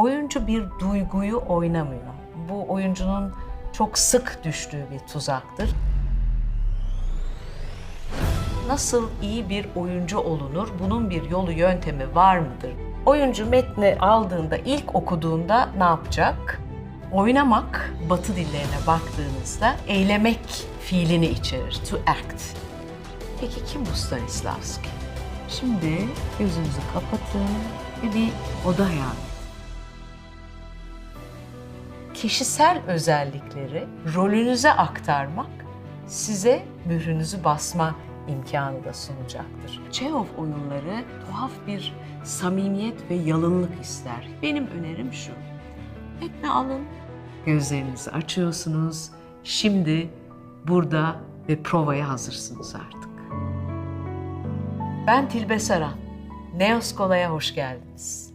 Oyuncu bir duyguyu oynamıyor. Bu oyuncunun çok sık düştüğü bir tuzaktır. Nasıl iyi bir oyuncu olunur? Bunun bir yolu yöntemi var mıdır? Oyuncu metni aldığında, ilk okuduğunda ne yapacak? Oynamak, batı dillerine baktığınızda eylemek fiilini içerir. To act. Peki kim bu Stanislavski? Şimdi gözünüzü kapatın ve bir oda edin. Kişisel özellikleri rolünüze aktarmak size mührünüzü basma imkanı da sunacaktır. Çehov oyunları tuhaf bir samimiyet ve yalınlık ister. Benim önerim şu. Metni alın, gözlerinizi açıyorsunuz. Şimdi burada ve provaya hazırsınız artık. Ben Tilbe Saran. Neoskola'ya hoş geldiniz.